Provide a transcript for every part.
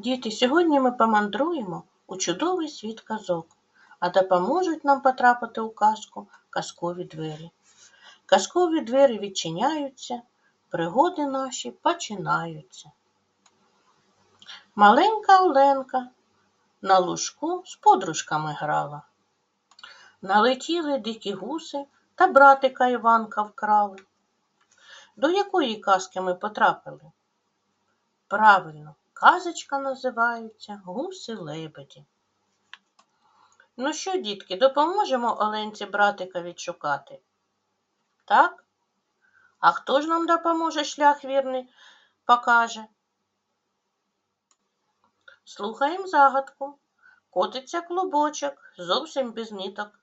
Діти, сьогодні ми помандруємо у чудовий світ казок, а допоможуть нам потрапити у казку казкові двері. Казкові двері відчиняються, пригоди наші починаються. Маленька Оленка на лужку з подружками грала. Налетіли дикі гуси та братика Іванка вкрали. До якої казки ми потрапили? Правильно, казочка називається Гуси лебеді. Ну що, дітки, допоможемо Оленці братика відшукати? Так? А хто ж нам допоможе шлях вірний покаже? Слухаємо загадку. Котиться клубочок, зовсім без ниток.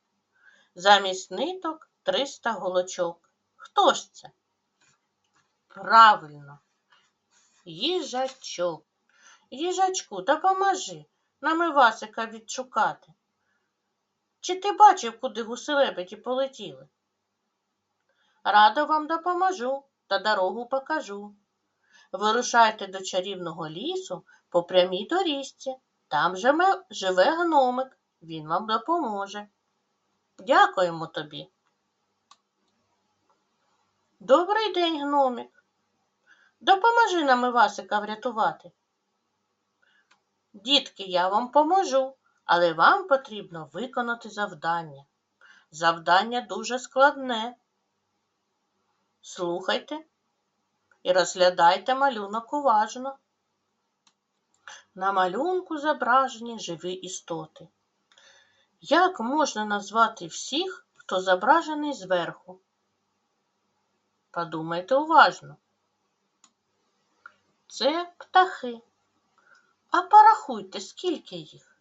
Замість ниток 300 голочок. Хто ж це? Правильно, їжачок. Їжачку, допоможи нам Івасика відшукати. Чи ти бачив, куди гуси-лебеді полетіли? Радо вам допоможу та дорогу покажу. Вирушайте до чарівного лісу по прямій доріжці. Там живе, живе гномик, він вам допоможе. Дякуємо тобі. Добрий день, гномик. Допоможи нам Івасика врятувати. Дітки, я вам поможу, але вам потрібно виконати завдання. Завдання дуже складне. Слухайте і розглядайте малюнок уважно. На малюнку зображені живі істоти. Як можна назвати всіх, хто зображений зверху? Подумайте уважно. Це птахи. А порахуйте, скільки їх?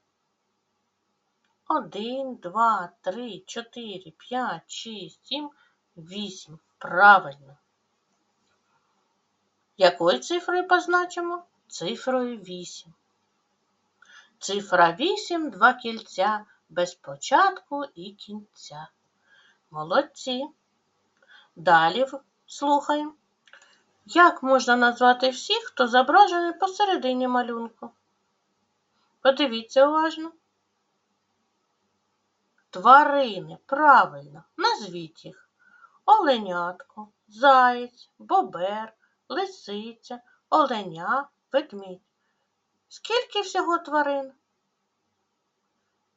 Один, два, три, чотири, п'ять, шість, сім, вісім. Правильно. Якою цифрою позначимо? Цифрою вісім. Цифра вісім, два кільця без початку і кінця. Молодці. Далі слухаємо. Як можна назвати всіх, хто зображений посередині малюнку? Подивіться уважно. Тварини, правильно, назвіть їх. Оленятко, заєць, бобер, лисиця, оленя, ведмідь. Скільки всього тварин?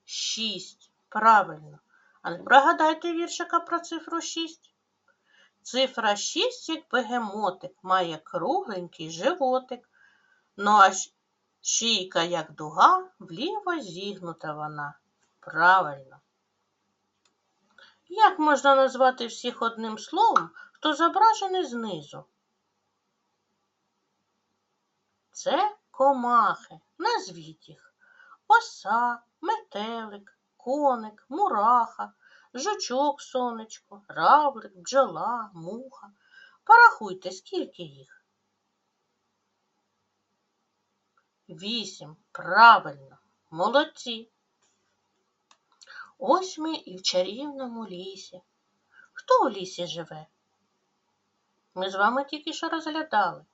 Шість. Правильно. А не пригадайте віршика про цифру шість. Цифра 6, як бегемотик, має кругленький животик. Ну а шийка, як дуга, вліво зігнута вона. Правильно. Як можна назвати всіх одним словом, хто зображений знизу? Це комахи. Назвіть їх. Оса, метелик, коник, мураха, жучок сонечко, равлик, бджола, муха. Порахуйте, скільки їх. Вісім. Правильно. Молодці. Ось ми і в чарівному лісі. Хто у лісі живе? Ми з вами тільки що розглядали.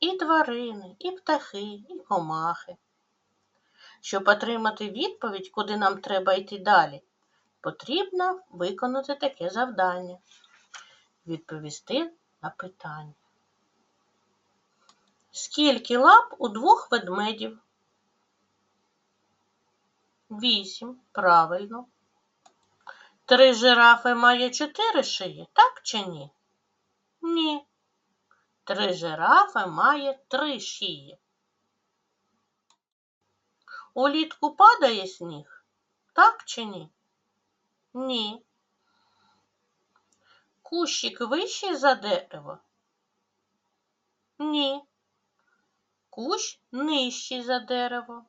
І тварини, і птахи, і комахи. Щоб отримати відповідь, куди нам треба йти далі, потрібно виконати таке завдання. Відповісти на питання. Скільки лап у двох ведмедів? Вісім. Правильно. Три жирафи має чотири шиї, так чи ні? Ні. Три жирафи має три шиї. Улітку падає сніг, так чи ні? Ні. Кущик вищий за дерево? Ні. Кущ нижчий за дерево.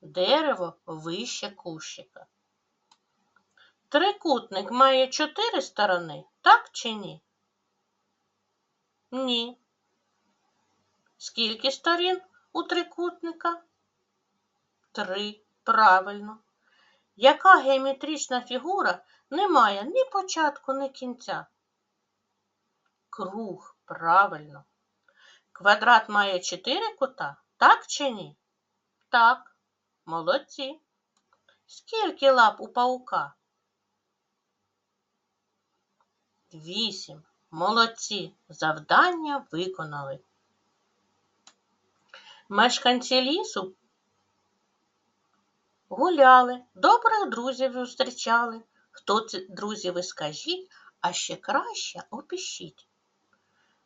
Дерево вище кущика. Трикутник має чотири сторони, так чи ні? Ні. Скільки сторін у трикутника? Три. Правильно. Яка геометрична фігура не має ні початку, ні кінця? Круг. Правильно. Квадрат має чотири кута? Так чи ні? Так, молодці. Скільки лап у паука? Вісім. Молодці. Завдання виконали. Мешканці лісу гуляли, добрих друзів зустрічали. Хто це друзі, ви скажіть, а ще краще опишіть.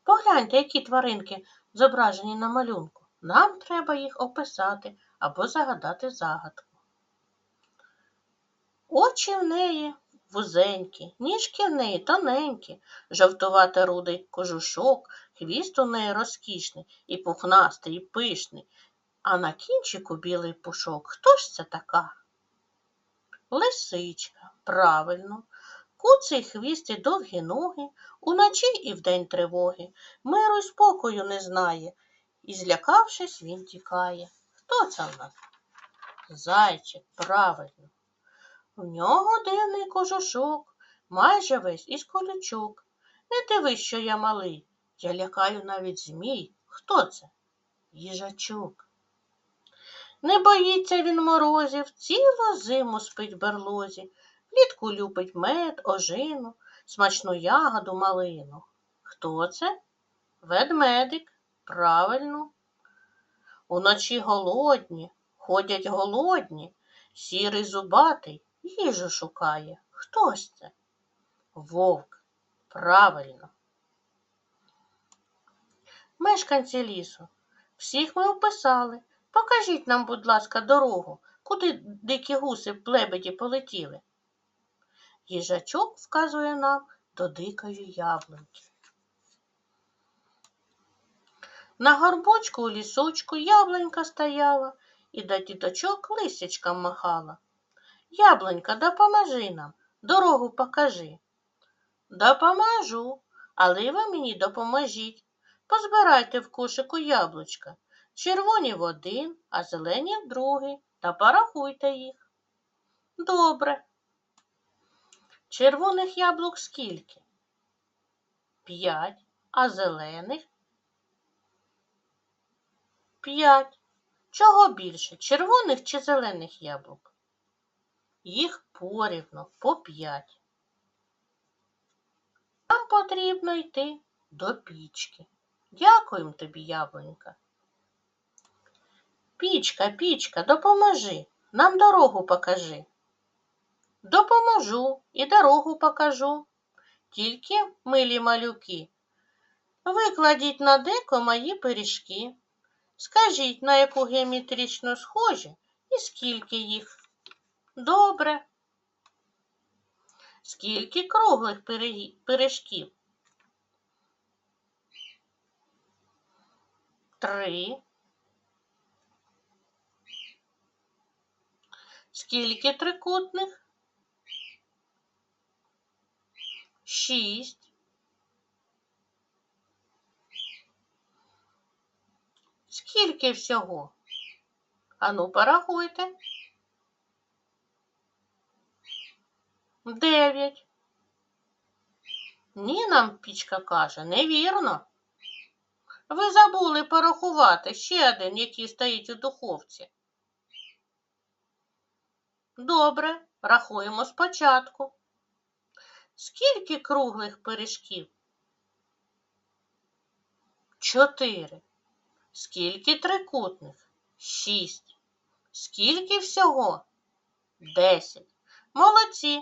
Погляньте, які тваринки зображені на малюнку. Нам треба їх описати або загадати загадку. Очі в неї вузенькі, ніжки в неї тоненькі, жовтувато рудий кожушок, хвіст у неї розкішний, і пухнастий, і пишний, а на кінчику білий пушок. Хто ж це така? Лисичка, правильно. Куций хвіст і довгі ноги, уночі і вдень тривоги, миру й спокою не знає, і, злякавшись, він тікає. Хто це в нас? Зайчик, правильно. В нього дивний кожушок, майже весь із колючок. Не дивись, що я малий. Я лякаю навіть змій. Хто це? Їжачок. Не боїться він морозів, цілу зиму спить в берлозі, влітку любить мед, ожину, смачну ягоду малину. Хто це? Ведмедик. Правильно. Уночі голодні, ходять голодні, сірий зубатий їжу шукає. Хто ж це? Вовк. Правильно. Мешканці лісу. Всіх ми описали. Покажіть нам, будь ласка, дорогу, куди дикі гуси в лебеді полетіли. Їжачок вказує нам до дикої яблуньки. На горбочку у лісочку яблунька стояла і до діточок лисячкам махала. Яблонька, допоможи нам, дорогу покажи. Допоможу, але ви мені допоможіть. Позбирайте в кошику яблучка, червоні в один, а зелені в другий, та порахуйте їх. Добре. Червоних яблук скільки? П'ять, а зелених? П'ять. Чого більше, червоних чи зелених яблук? Їх порівно по п'ять. Нам потрібно йти до пічки. Дякуємо тобі, яблунька. Пічка, пічка, допоможи, нам дорогу покажи. Допоможу і дорогу покажу. Тільки, милі малюки, викладіть на деко мої пиріжки. Скажіть, на яку геометрично схожі і скільки їх. Добре. Скільки круглих пиріжків? Три. Скільки трикутних? Шість. Скільки всього? Ану, порахуйте. Дев'ять. Ні, нам пічка каже, невірно. Ви забули порахувати ще один, який стоїть у духовці. Добре, рахуємо спочатку. Скільки круглих пиріжків? Чотири. Скільки трикутних? Шість. Скільки всього? Десять. Молодці.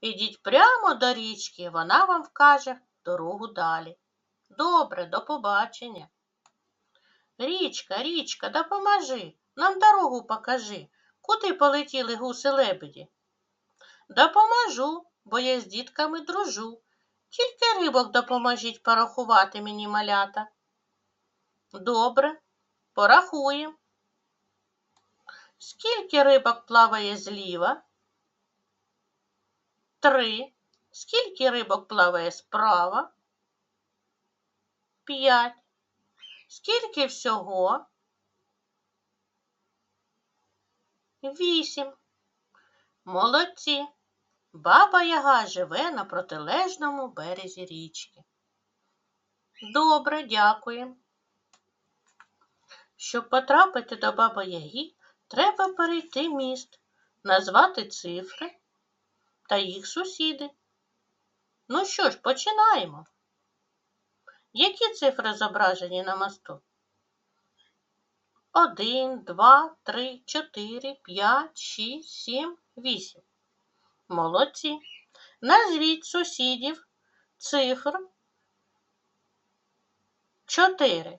Ідіть прямо до річки, вона вам вкаже дорогу далі. Добре, до побачення. Річка, річка, допоможи, нам дорогу покажи, куди полетіли гуси лебеді. Допоможу, бо я з дітками дружу. Тільки рибок допоможіть порахувати мені малята. Добре, порахуємо. Скільки рибок плаває зліва? Три. Скільки рибок плаває справа? П'ять. Скільки всього? Вісім. Молодці. Баба Яга живе на протилежному березі річки. Добре, дякуємо. Щоб потрапити до Баби Яги, треба перейти міст, назвати цифри та їх сусіди. Ну що ж, починаємо. Які цифри зображені на мосту? Один, два, три, чотири, п'ять, шість, сім, вісім. Молодці. Назвіть сусідів цифр чотири.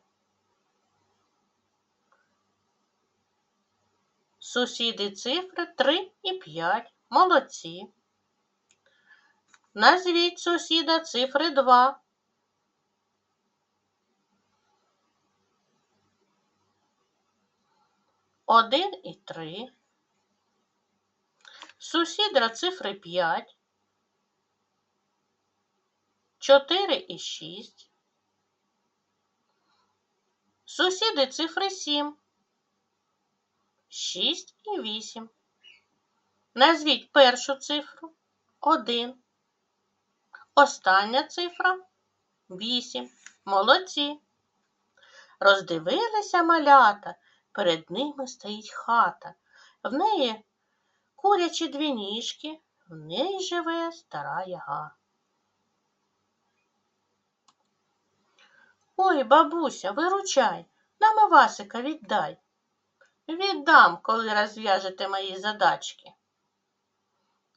Сусіди цифри 3 і 5. Молодці. Назвіть сусіда цифри 2. Один і три. Сусідра цифри 5. 4 і 6. Сусіди цифри 7. 6 і 8. Назвіть першу цифру 1. Остання цифра 8. Молодці. Роздивилися малята. Перед ними стоїть хата. В неї курячі дві ніжки, в неї живе стара яга. Ой, бабуся, виручай, нам Івасика віддай. Віддам, коли розв'яжете мої задачки.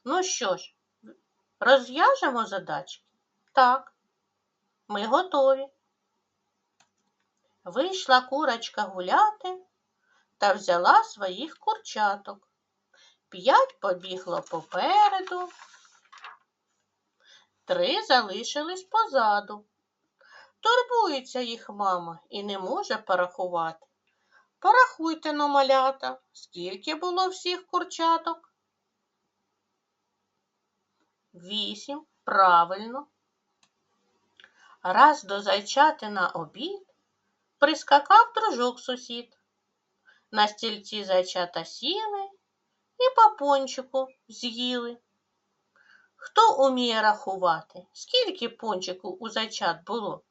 Ну що ж, розв'яжемо задачки? Так, ми готові. Вийшла курочка гуляти та взяла своїх курчаток. П'ять побігло попереду, три залишились позаду. Турбується їх мама і не може порахувати. Порахуйте но, малята, скільки було всіх курчаток? Вісім, правильно. Раз до зайчати на обід прискакав дружок сусід. На стільці зайчата сіли і по пончику з'їли. Хто уміє рахувати? Скільки пончику у зайчат було?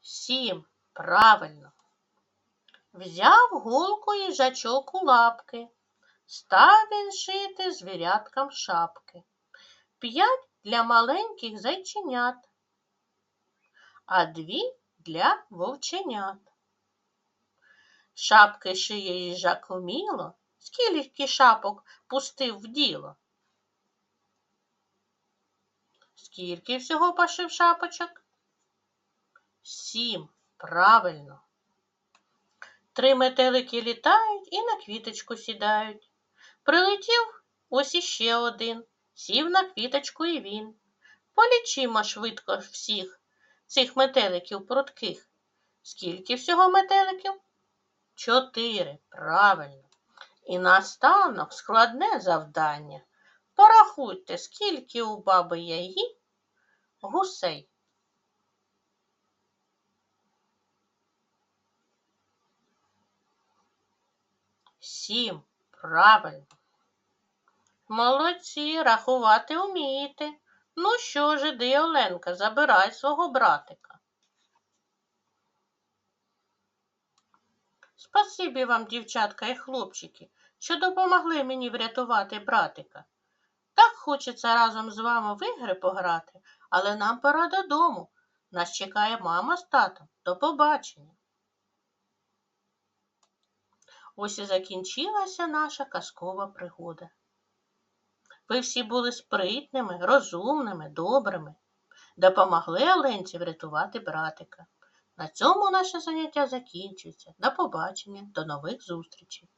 Сім. Правильно. Взяв голку їжачок у лапки, став він шити звіряткам шапки. П'ять для маленьких зайченят, а дві для вовченят. Шапки шиє їжак уміло, скільки шапок пустив в діло. Скільки всього пошив шапочок? Сім. Правильно. Три метелики літають і на квіточку сідають. Прилетів ось іще один, сів на квіточку і він. Полічимо швидко всіх цих метеликів прудких. Скільки всього метеликів? Чотири. Правильно. І наостанок складне завдання. Порахуйте, скільки у баби Яги гусей. Сім. Правильно. Молодці, рахувати вмієте. Ну що ж, іди, Оленка, забирай свого братика. Спасибі вам, дівчатка і хлопчики, що допомогли мені врятувати братика. Так хочеться разом з вами в ігри пограти, але нам пора додому. Нас чекає мама з татом. До побачення. Ось і закінчилася наша казкова пригода. Ви всі були спритними, розумними, добрими, допомогли Оленці врятувати братика. На цьому наше заняття закінчується. До побачення, до нових зустрічей!